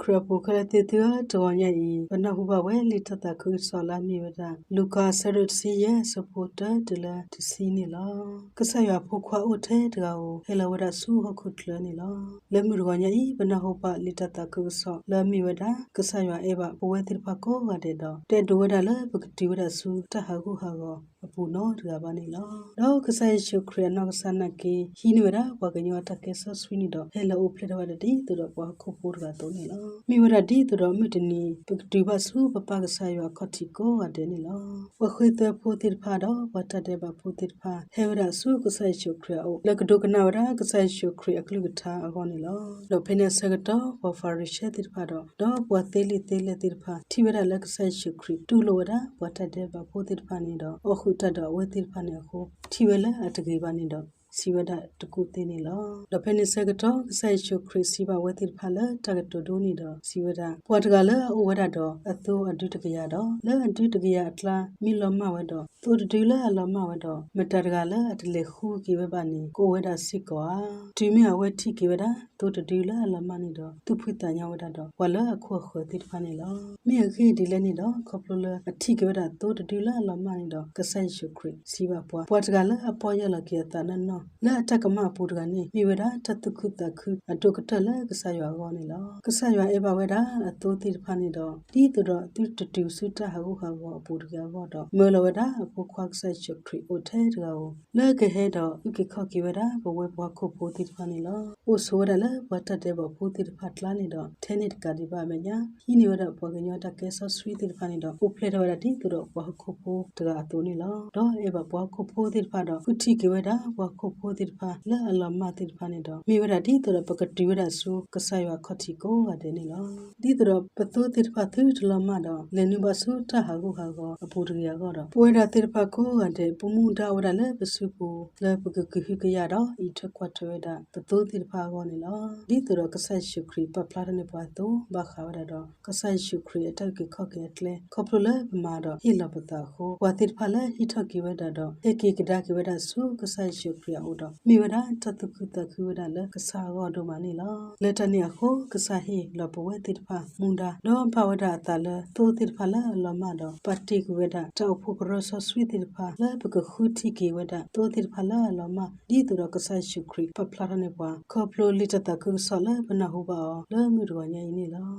ခရပူခရတေတတော်ညဤဘနဟုဘဝဲလီတတခုဆောလာမီဝဒလူကာဆရတ်စီရဲ့စပိုတာဒလာတစီနီလာကဆရဖို့ခွာဥထဲတကောဟဲလဝဒဆူဟခုထလနီလာလက်မှုတော်ညဤဘနဟုဘလီတတခုဆောလာမီဝဒကဆရအေဘဘဝဲတိဖကောကတဲ့တော့တဲ့ဒဝဒလပကတိဝဒဆူတဟခုဟာကောအပူနော်တကပါနေလားတော့ကဆိုင်ရှုခရနောကဆနကေဟီနဝရဘကညောတကေဆဆွီနီတော့ဟဲလိုဖလက်ဝဒတီသူတော့ဘခုပူတကတော့နေလားမိဝရတီသူတော့မြတနီပကတိဘဆူပပကဆာယောခတိကိုဝတဲ့နေလားဝခွေတဖိုတိဖာတော့ဝတတဲ့ဘဖိုတိဖာဟဲဝရဆူကဆိုင်ရှုခရအိုလကဒုကနာဝရကဆိုင်ရှုခရအကလူကထာအကောနေလားတော့ဖိနေဆကတော့ဘဖာရရှေတိဖာတော့တော့ဘဝသေးလေးသေးလေးတိဖာထိဝရလကဆိုင်ရှုခရတူလိုဝရဝတတဲ့ဘဖိုတိဖာနေတော့အခုတတ်တော့ဝဲတိဖာနေခုထိဝဲလက်အတကေပါနေတော့ စီဝဒတကုသိနေလောလဖနေစကတော့ဆိုင်ရှုခရစီဘဝတိဖလာတကတဒိုနေတော့စီဝဒပွားတကလည်းအဝဒတော့အသိုးအဒုတကရတော့လဲအဒုတကရအတလာမီလမဝတော့သူတတူလဲအလမဝတော့မတတကလည်းအတလေခုကိဝပါနေကိုဝဒစစ်ကွာဒီမဝတိကိဝဒသူတတူလဲအလမနေတော့သူဖွတညာဝဒတော့ဝလအခုခွတိဖာနေလောမြေခေဒီလဲနေတော့ခေါပလလအထိကိဝဒသူတတူလဲအလမနေတော့ကဆိုင်ရှုခရစီဘပွားပွားတကလည်းအပေါ်ရလကေတနနော်လဲအတက်ကမပူတကနေမိဝဒတတခုတခုအတုကတလဲကဆရွာကောနေလောကဆရွာအေဘဝဒအတိုးတိဖာနေတော့ဒီတူတော့သူတတူစုတဟဟုဟာကောအပူတကဘောတော့မေလဝဒအပူခွက်ဆက်ချခရီအိုထဲတကောလဲကဟဲတော့ဥကခော့ကီဝဒဘဝဘဝခုပူတိဖာနေလောအိုဆိုရလဲဝတ်တဲ့ဘပူတိဖာတလာနေတော့ထဲနေတကဒီပါမညာဟိနေဝဒဘောကညောတကဲဆော့ဆွီတိဖာနေတော့ဥဖလေတော့ဒီတူတော့ဘခုပူတကအတူနေလောတော့အေဘဘခုပူတိဖာတော့ခုတိကဝဒဘခုပူတိဖာလဲအလမတိဖာနေတော့မိဝဒဒီတူတော့ပကတိဝဒဆူကဆာယခတိကိုကတဲ့နေလောဒီတူတော့ပတူတိဖာသူတလမတော့လေနုဘဆူတဟာကိုဟာကောအပူတရကတော့ပွဲရတိဖာကိုကတဲ့ပမှုဒါဝဒလဲပစုပူလဲပကကခိကရတော့ဤထက်ကွတ်ထွေးတာပတူတိဖာကောနေလောဒီတူတော့ကဆတ်ရှုခရီပပလာနေပွားတော့ဘခါဝဒတော့ကဆတ်ရှုခရီအတက်ကခော့ကဲတလဲခေါပလလဲပမာတော့ဟိလပတာကိုဝတိဖာလဲဟိထကိဝဒတော့ဟေကိကဒါကိဝဒဆူကဆတ်ရှုခရီအော်တော့မိဝဒတတကုတခုဝဒလဲကဆာကောတို့မနေလောလက်တနေခုကဆာဟိလပဝဲတိဖာမွန်ဒါတော့ဘဝဒတာလဲသိုတိဖာလဲလမတော့ပတိကဝဒတောက်ဖို့ကရဆဆွီတိဖာလဲပကခုတိကေဝဒသိုတိဖာလဲလမဒီတူတော့ကဆာရှုခရီပပလာနေပွားခေါပလိုလီတတကုဆောလဲဘနဟုပါလဲမြူတော်ညိနေလော